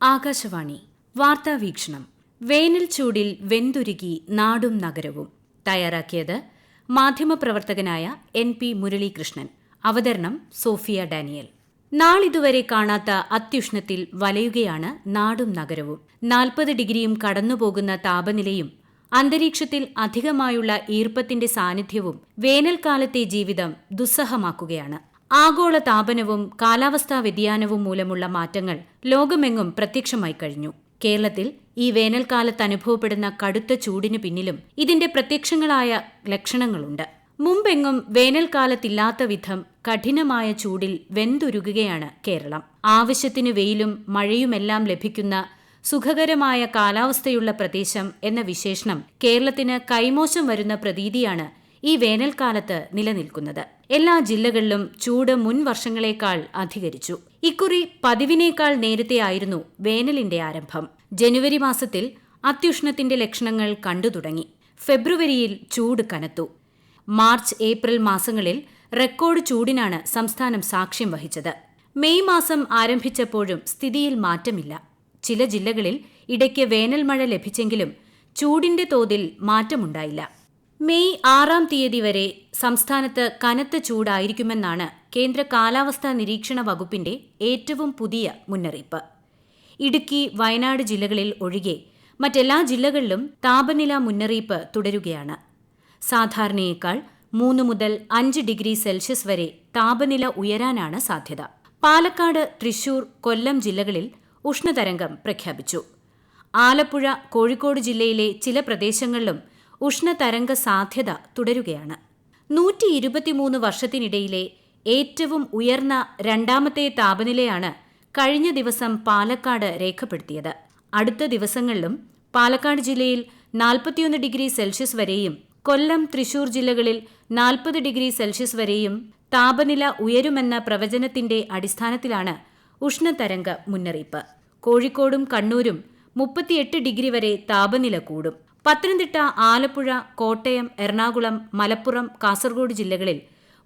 ആകാശവാണി വാർത്താ വീക്ഷണം. വേനൽ ചൂടിൽ വെന്തുരുകി നാടും നഗരവും. തയ്യാറാക്കിയത് മാധ്യമപ്രവർത്തകനായ എൻ പി മുരളീകൃഷ്ണൻ. അവതരണം സോഫിയ ഡാനിയൽ. നാളിതുവരെ കാണാത്ത അത്യുഷ്ണത്തിൽ വലയുകയാണ് നാടും നഗരവും. നാൽപ്പത് ഡിഗ്രിയും കടന്നുപോകുന്ന താപനിലയും അന്തരീക്ഷത്തിൽ അധികമായുള്ള ഈർപ്പത്തിന്റെ സാന്നിധ്യവും വേനൽക്കാലത്തെ ജീവിതം ദുസ്സഹമാക്കുകയാണ്. ആഗോള താപനവും കാലാവസ്ഥാ വ്യതിയാനവും മൂലമുള്ള മാറ്റങ്ങൾ ലോകമെങ്ങും പ്രത്യക്ഷമായി കഴിഞ്ഞു. കേരളത്തിൽ ഈ വേനൽക്കാലത്ത് അനുഭവപ്പെടുന്ന കടുത്ത ചൂടിന് പിന്നിലും ഇതിന്റെ പ്രത്യക്ഷങ്ങളായ ലക്ഷണങ്ങളുണ്ട്. മുമ്പെങ്ങും വേനൽക്കാലത്തില്ലാത്ത വിധം കഠിനമായ ചൂടിൽ വെന്തുരുകുകയാണ് കേരളം. ആവശ്യത്തിന് വെയിലും മഴയുമെല്ലാം ലഭിക്കുന്ന സുഖകരമായ കാലാവസ്ഥയുള്ള പ്രദേശം എന്ന വിശേഷണം കേരളത്തിന് കൈമോശം വരുന്ന പ്രതീതിയാണ് ഈ വേനൽക്കാലത്ത് നിലനിൽക്കുന്നത്. എല്ലാ ജില്ലകളിലും ചൂട് മുൻ വർഷങ്ങളെക്കാൾ അധികരിച്ചു. ഇക്കുറി പതിവിനേക്കാൾ നേരത്തെയായിരുന്നു വേനലിന്റെ ആരംഭം. ജനുവരി മാസത്തിൽ അത്യുഷ്ണത്തിന്റെ ലക്ഷണങ്ങൾ കണ്ടു തുടങ്ങി. ഫെബ്രുവരിയിൽ ചൂട് കനത്തു. മാർച്ച് ഏപ്രിൽ മാസങ്ങളിൽ റെക്കോർഡ് ചൂടിനാണ് സംസ്ഥാനം സാക്ഷ്യം വഹിച്ചത്. മെയ് മാസം ആരംഭിച്ചപ്പോഴും സ്ഥിതിയിൽ മാറ്റമില്ല. ചില ജില്ലകളിൽ ഇടയ്ക്ക് വേനൽ മഴ ലഭിച്ചെങ്കിലും ചൂടിന്റെ തോതിൽ മാറ്റമുണ്ടായില്ല. മെയ് ആറാം തീയതി വരെ സംസ്ഥാനത്ത് കനത്ത ചൂടായിരിക്കുമെന്നാണ് കേന്ദ്ര കാലാവസ്ഥാ നിരീക്ഷണ വകുപ്പിന്റെ ഏറ്റവും പുതിയ മുന്നറിയിപ്പ്. ഇടുക്കി വയനാട് ജില്ലകളിൽ ഒഴികെ മറ്റെല്ലാ ജില്ലകളിലും താപനില മുന്നറിയിപ്പ് തുടരുകയാണ്. സാധാരണയേക്കാൾ മൂന്ന് മുതൽ അഞ്ച് ഡിഗ്രി സെൽഷ്യസ് വരെ താപനില ഉയരാനാണ് സാധ്യത. പാലക്കാട് തൃശൂർ കൊല്ലം ജില്ലകളിൽ ഉഷ്ണതരംഗം പ്രഖ്യാപിച്ചു. ആലപ്പുഴ കോഴിക്കോട് ജില്ലയിലെ ചില പ്രദേശങ്ങളിലും ഉഷ്ണതരംഗ സാധ്യത തുടരുകയാണ്. നൂറ്റി ഇരുപത്തിമൂന്ന് വർഷത്തിനിടയിലെ ഏറ്റവും ഉയർന്ന രണ്ടാമത്തെ താപനിലയാണ് കഴിഞ്ഞ ദിവസം പാലക്കാട് രേഖപ്പെടുത്തിയത്. അടുത്ത ദിവസങ്ങളിലും പാലക്കാട് ജില്ലയിൽ നാൽപ്പത്തിയൊന്ന് ഡിഗ്രി സെൽഷ്യസ് വരെയും കൊല്ലം തൃശൂർ ജില്ലകളിൽ നാൽപ്പത് ഡിഗ്രി സെൽഷ്യസ് വരെയും താപനില ഉയരുമെന്ന പ്രവചനത്തിന്റെ അടിസ്ഥാനത്തിലാണ് ഉഷ്ണതരംഗ മുന്നറിയിപ്പ്. കോഴിക്കോടും കണ്ണൂരും മുപ്പത്തിയെട്ട് ഡിഗ്രി വരെ താപനില കൂടും. പത്തനംതിട്ട ആലപ്പുഴ കോട്ടയം എറണാകുളം മലപ്പുറം കാസർഗോഡ് ജില്ലകളിൽ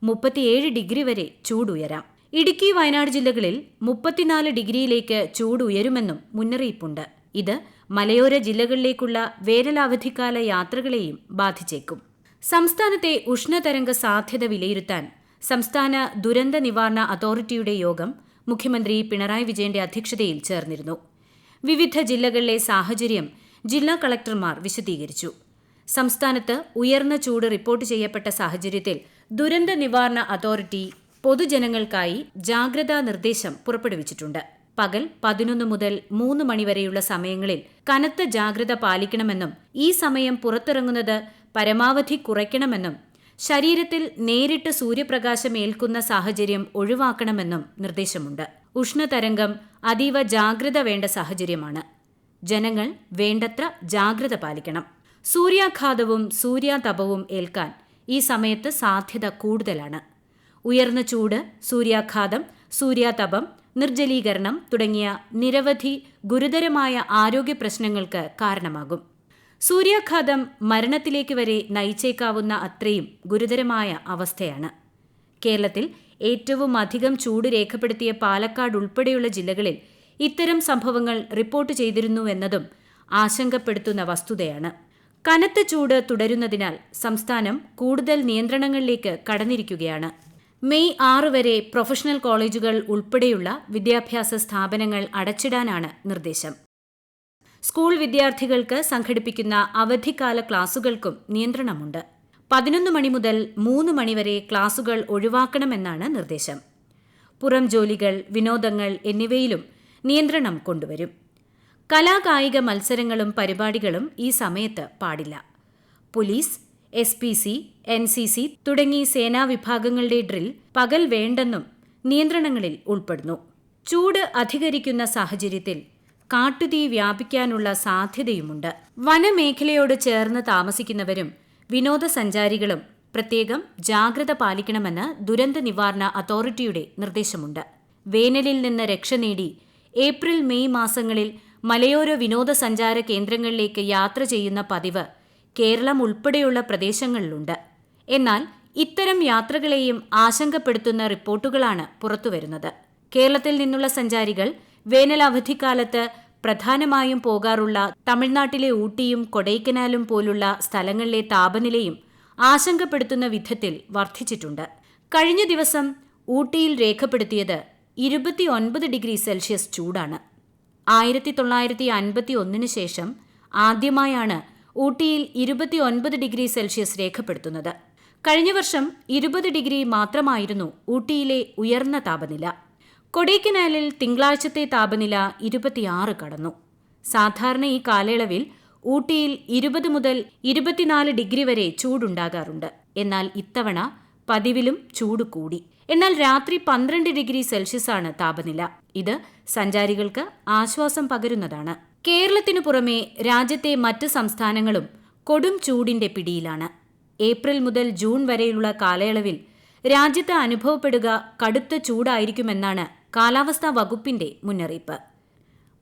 മുപ്പത്തിയേഴ് ഡിഗ്രി വരെ ചൂടുയരാം. ഇടുക്കി വയനാട് ജില്ലകളിൽ മുപ്പത്തിനാല് ഡിഗ്രിയിലേക്ക് ചൂട് ഉയരുമെന്നും മുന്നറിയിപ്പുണ്ട്. ഇത് മലയോര ജില്ലകളിലേക്കുള്ള വേനലവധിക്കാല യാത്രകളെയും ബാധിച്ചേക്കും. സംസ്ഥാനത്തെ ഉഷ്ണതരംഗ സാധ്യത വിലയിരുത്താൻ സംസ്ഥാന ദുരന്ത നിവാരണ അതോറിറ്റിയുടെ യോഗം മുഖ്യമന്ത്രി പിണറായി വിജയന്റെ അധ്യക്ഷതയിൽ ചേർന്നിരുന്നു. വിവിധ ജില്ലകളിലെ സാഹചര്യം ജില്ലാ കളക്ടർമാർ വിശദീകരിച്ചു. സംസ്ഥാനത്ത് ഉയർന്ന ചൂട് റിപ്പോർട്ട് ചെയ്യപ്പെട്ട സാഹചര്യത്തിൽ ദുരന്ത നിവാരണ അതോറിറ്റി പൊതുജനങ്ങൾക്കായി ജാഗ്രതാ നിർദ്ദേശം പുറപ്പെടുവിച്ചിട്ടുണ്ട്. പകൽ പതിനൊന്ന് മുതൽ മൂന്ന് മണിവരെയുള്ള സമയങ്ങളിൽ കനത്ത ജാഗ്രത പാലിക്കണമെന്നും ഈ സമയം പുറത്തിറങ്ങുന്നത് പരമാവധി കുറയ്ക്കണമെന്നും ശരീരത്തിൽ നേരിട്ട് സൂര്യപ്രകാശം ഏൽക്കുന്ന സാഹചര്യം ഒഴിവാക്കണമെന്നും നിർദ്ദേശമുണ്ട്. ഉഷ്ണതരംഗം അതീവ ജാഗ്രത വേണ്ട സാഹചര്യമാണ്. ജനങ്ങൾ വേണ്ടത്ര ജാഗ്രത പാലിക്കണം. സൂര്യാഘാതവും സൂര്യാതപവും ഏൽക്കാൻ ഈ സമയത്ത് സാധ്യത കൂടുതലാണ്. ഉയർന്ന ചൂട് സൂര്യാഘാതം സൂര്യാതപം നിർജലീകരണം തുടങ്ങിയ നിരവധി ഗുരുതരമായ ആരോഗ്യ പ്രശ്നങ്ങൾക്ക് കാരണമാകും. സൂര്യാഘാതം മരണത്തിലേക്ക് വരെ നയിച്ചേക്കാവുന്ന അത്രയും ഗുരുതരമായ അവസ്ഥയാണ്. കേരളത്തിൽ ഏറ്റവും അധികം ചൂട് രേഖപ്പെടുത്തിയ പാലക്കാട് ഉൾപ്പെടെയുള്ള ജില്ലകളിൽ ഇത്തരം സംഭവങ്ങൾ റിപ്പോർട്ട് ചെയ്തിരുന്നുവെന്നതും ആശങ്കപ്പെടുത്തുന്ന വസ്തുതയാണ്. കനത്ത ചൂട് തുടരുന്നതിനാൽ സംസ്ഥാനം കൂടുതൽ നിയന്ത്രണങ്ങളിലേക്ക് കടന്നിരിക്കുകയാണ്. മെയ് ആറ് വരെ പ്രൊഫഷണൽ കോളേജുകൾ ഉൾപ്പെടെയുള്ള വിദ്യാഭ്യാസ സ്ഥാപനങ്ങൾ അടച്ചിടാനാണ് നിർദ്ദേശം. സ്കൂൾ വിദ്യാർത്ഥികൾക്ക് സംഘടിപ്പിക്കുന്ന അവധിക്കാല ക്ലാസുകൾക്കും നിയന്ത്രണമുണ്ട്. പതിനൊന്ന് മണി മുതൽ മൂന്ന് മണിവരെ ക്ലാസുകൾ ഒഴിവാക്കണമെന്നാണ് നിർദ്ദേശം. പുറം ജോലികൾ വിനോദങ്ങൾ എന്നിവയിലും നിയന്ത്രണം കൊണ്ടുവരും. കലാകായിക മത്സരങ്ങളും പരിപാടികളും ഈ സമയത്ത് പാടില്ല. Police S P C N C C തുടങ്ങി സേനാ വിഭാഗങ്ങളുടെ ഡ്രിൽ പകൽ വേണ്ടെന്നും നിയന്ത്രണങ്ങളിൽ ഉൾപ്പെടുന്നു. ചൂട് അധികരിക്കുന്ന സാഹചര്യത്തിൽ കാട്ടുതീ വ്യാപിക്കാനുള്ള സാധ്യതയുമുണ്ട്. വനമേഖലയോട് ചേർന്ന് താമസിക്കുന്നവരും വിനോദസഞ്ചാരികളും പ്രത്യേകം ജാഗ്രത പാലിക്കണമെന്ന് ദുരന്ത നിവാരണ അതോറിറ്റിയുടെ നിർദ്ദേശമുണ്ട്. വേനലിൽ നിന്ന് രക്ഷ നേടി ഏപ്രിൽ മെയ് മാസങ്ങളിൽ മലയോര വിനോദസഞ്ചാര കേന്ദ്രങ്ങളിലേക്ക് യാത്ര ചെയ്യുന്ന പതിവ് കേരളം ഉൾപ്പെടെയുള്ള പ്രദേശങ്ങളിലുണ്ട്. എന്നാൽ ഇത്തരം യാത്രകളെയും ആശങ്കപ്പെടുത്തുന്ന റിപ്പോർട്ടുകളാണ് പുറത്തുവരുന്നത്. കേരളത്തിൽ നിന്നുള്ള സഞ്ചാരികൾ വേനൽ അവധിക്കാലത്ത് പ്രധാനമായും പോകാറുള്ള തമിഴ്നാട്ടിലെ ഊട്ടിയും കൊടൈക്കനാലും പോലുള്ള സ്ഥലങ്ങളിലെ താപനിലയും ആശങ്കപ്പെടുത്തുന്ന വിധത്തിൽ വർദ്ധിച്ചിട്ടുണ്ട്. കഴിഞ്ഞ ദിവസം ഊട്ടിയിൽ രേഖപ്പെടുത്തിയത് ഇരുപത്തിയൊൻപത് ഡിഗ്രി സെൽഷ്യസ് ചൂടാണ്. ആയിരത്തി തൊള്ളായിരത്തി അൻപത്തി ഒന്നിന് ശേഷം ആദ്യമായാണ് ഊട്ടിയിൽ ഇരുപത്തിയൊൻപത് ഡിഗ്രി സെൽഷ്യസ് രേഖപ്പെടുത്തുന്നത്. കഴിഞ്ഞ വർഷം ഇരുപത് ഡിഗ്രി മാത്രമായിരുന്നു ഊട്ടിയിലെ ഉയർന്ന താപനില. കൊടൈക്കനാലിൽ തിങ്കളാഴ്ചത്തെ താപനില ഇരുപത്തിയാറ് കടന്നു. സാധാരണ ഈ കാലയളവിൽ ഊട്ടിയിൽ ഇരുപത് മുതൽ ഇരുപത്തിനാല് ഡിഗ്രി വരെ ചൂടുണ്ടാകാറുണ്ട്. എന്നാൽ ഇത്തവണ പതിവിലും ചൂട് കൂടി. എന്നാൽ രാത്രി പന്ത്രണ്ട് ഡിഗ്രി സെൽഷ്യസ് ആണ് താപനില. ഇത് സഞ്ചാരികൾക്ക് ആശ്വാസം പകരുന്നതാണ്. കേരളത്തിനു പുറമെ രാജ്യത്തെ മറ്റ് സംസ്ഥാനങ്ങളും കൊടും ചൂടിന്റെ പിടിയിലാണ്. ഏപ്രിൽ മുതൽ ജൂൺ വരെയുള്ള കാലയളവിൽ രാജ്യത്ത് അനുഭവപ്പെടുക കടുത്ത ചൂടായിരിക്കുമെന്നാണ് കാലാവസ്ഥാ വകുപ്പിന്റെ മുന്നറിയിപ്പ്.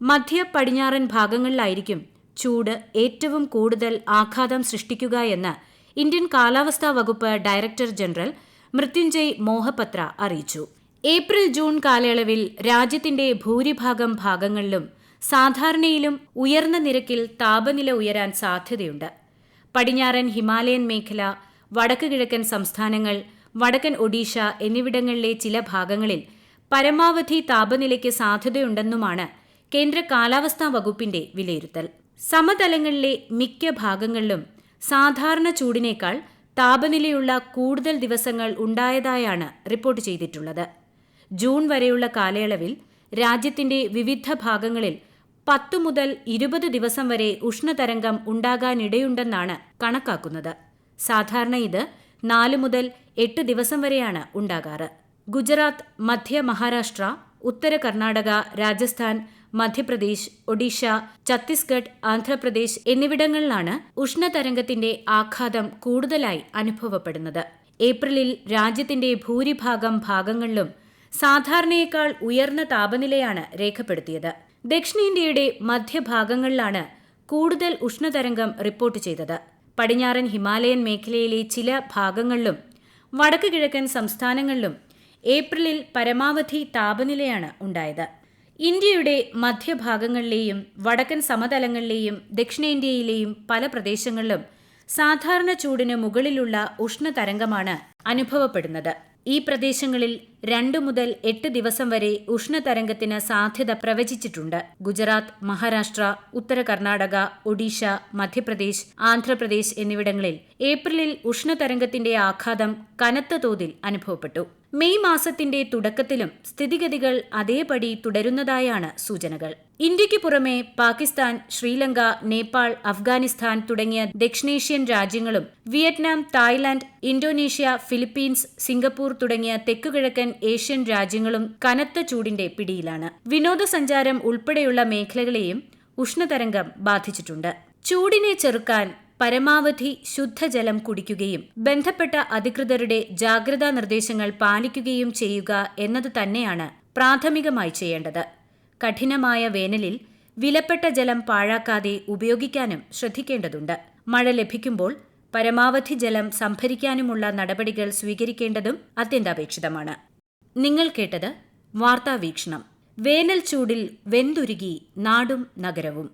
മധ്യ പടിഞ്ഞാറൻ ഭാഗങ്ങളിലായിരിക്കും ചൂട് ഏറ്റവും കൂടുതൽ ആഘാതം സൃഷ്ടിക്കുക എന്ന് ഇന്ത്യൻ കാലാവസ്ഥാ വകുപ്പ് ഡയറക്ടർ ജനറൽ മൃത്യുഞ്ജയ് മോഹപത്ര അറിയിച്ചു. ഏപ്രിൽ ജൂൺ കാലയളവിൽ രാജ്യത്തിന്റെ ഭൂരിഭാഗം ഭാഗങ്ങളിലും സാധാരണയിലും ഉയർന്ന നിരക്കിൽ താപനില ഉയരാൻ സാധ്യതയുണ്ട്. പടിഞ്ഞാറൻ ഹിമാലയൻ മേഖല വടക്ക് കിഴക്കൻ സംസ്ഥാനങ്ങൾ വടക്കൻ ഒഡീഷ എന്നിവിടങ്ങളിലെ ചില ഭാഗങ്ങളിൽ പരമാവധി താപനിലയ്ക്ക് സാധ്യതയുണ്ടെന്നുമാണ് കേന്ദ്ര കാലാവസ്ഥാ വകുപ്പിന്റെ വിലയിരുത്തൽ. സമതലങ്ങളിലെ മിക്ക ഭാഗങ്ങളിലും സാധാരണ ചൂടിനേക്കാൾ താപനിലയുള്ള കൂടുതൽ ദിവസങ്ങൾ ഉണ്ടായതായാണ് റിപ്പോർട്ട് ചെയ്തിട്ടുള്ളത്. ജൂൺ വരെയുള്ള കാലയളവിൽ രാജ്യത്തിന്റെ വിവിധ ഭാഗങ്ങളിൽ പത്തു മുതൽ ഇരുപത് ദിവസം വരെ ഉഷ്ണതരംഗം ഉണ്ടാകാനിടയുണ്ടെന്നാണ് കണക്കാക്കുന്നത്. സാധാരണ ഇത് നാല് മുതൽ എട്ട് ദിവസം വരെയാണ് ഉണ്ടാകാറ്. ഗുജറാത്ത് മധ്യ മഹാരാഷ്ട്ര ഉത്തര കർണാടക രാജസ്ഥാൻ മധ്യപ്രദേശ് ഒഡീഷ ഛത്തീസ്ഗഡ് ആന്ധ്രാപ്രദേശ് എന്നിവിടങ്ങളിലാണ് ഉഷ്ണതരംഗത്തിന്റെ ആഘാതം കൂടുതലായി അനുഭവപ്പെടുന്നത്. ഏപ്രിലിൽ രാജ്യത്തിന്റെ ഭൂരിഭാഗം ഭാഗങ്ങളിലും സാധാരണയേക്കാൾ ഉയർന്ന താപനിലയാണ് രേഖപ്പെടുത്തിയത്. ദക്ഷിണേന്ത്യയുടെ മധ്യഭാഗങ്ങളിലാണ് കൂടുതൽ ഉഷ്ണതരംഗം റിപ്പോർട്ട് ചെയ്തത്. പടിഞ്ഞാറൻ ഹിമാലയൻ മേഖലയിലെ ചില ഭാഗങ്ങളിലും വടക്കു കിഴക്കൻ സംസ്ഥാനങ്ങളിലും ഏപ്രിലിൽ പരമാവധി താപനിലയാണ് ഉണ്ടായത്. ഇന്ത്യയുടെ മധ്യഭാഗങ്ങളിലെയും വടക്കൻ സമതലങ്ങളിലെയും ദക്ഷിണേന്ത്യയിലെയും പല പ്രദേശങ്ങളിലും സാധാരണ ചൂടിന് മുകളിലുള്ള ഉഷ്ണതരംഗമാണ് അനുഭവപ്പെടുന്നത്. ഈ പ്രദേശങ്ങളിൽ രണ്ടു മുതൽ എട്ട് ദിവസം വരെ ഉഷ്ണതരംഗത്തിന് സാധ്യത പ്രവചിച്ചിട്ടുണ്ട്. ഗുജറാത്ത് മഹാരാഷ്ട്ര ഉത്തര കർണാടക ഒഡീഷ മധ്യപ്രദേശ് ആന്ധ്രാപ്രദേശ് എന്നിവിടങ്ങളിൽ ഏപ്രിലിൽ ഉഷ്ണതരംഗത്തിന്റെ ആഘാതം കനത്ത തോതിൽ അനുഭവപ്പെട്ടു. മെയ് മാസത്തിന്റെ തുടക്കത്തിലും സ്ഥിതിഗതികൾ അതേപടി തുടരുന്നതായാണ് സൂചനകൾ. ഇന്ത്യയ്ക്ക് പുറമെ പാകിസ്ഥാൻ ശ്രീലങ്ക നേപ്പാൾ അഫ്ഗാനിസ്ഥാൻ തുടങ്ങിയ ദക്ഷിണേഷ്യൻ രാജ്യങ്ങളും Vietnam Thailand Indonesia Philippines Singapore തുടങ്ങിയ തെക്കുകിഴക്കൻ ഏഷ്യൻ രാജ്യങ്ങളും കനത്ത ചൂടിന്റെ പിടിയിലാണ്. വിനോദസഞ്ചാരം ഉൾപ്പെടെയുള്ള മേഖലകളെയും ഉഷ്ണതരംഗം ബാധിച്ചിട്ടുണ്ട്. ചൂടിനെ ചെറുക്കാൻ പരമാവധി ശുദ്ധജലം കുടിക്കുകയും ബന്ധപ്പെട്ട അധികൃതരുടെ ജാഗ്രതാ നിർദ്ദേശങ്ങൾ പാലിക്കുകയും ചെയ്യുക എന്നത് തന്നെയാണ് പ്രാഥമികമായി ചെയ്യേണ്ടത്. കഠിനമായ വേനലിൽ വിലപ്പെട്ട ജലം പാഴാക്കാതെ ഉപയോഗിക്കാനും ശ്രദ്ധിക്കേണ്ടതുണ്ട്. മഴ ലഭിക്കുമ്പോൾ പരമാവധി ജലം സംഭരിക്കാനുമുള്ള നടപടികൾ സ്വീകരിക്കേണ്ടതും അത്യന്താപേക്ഷിതമാണ്. നിങ്ങൾ കേട്ടത് വാർത്താവീക്ഷണം. വേനൽ ചൂടിൽ വെന്തുരുകി നാടും നഗരവും.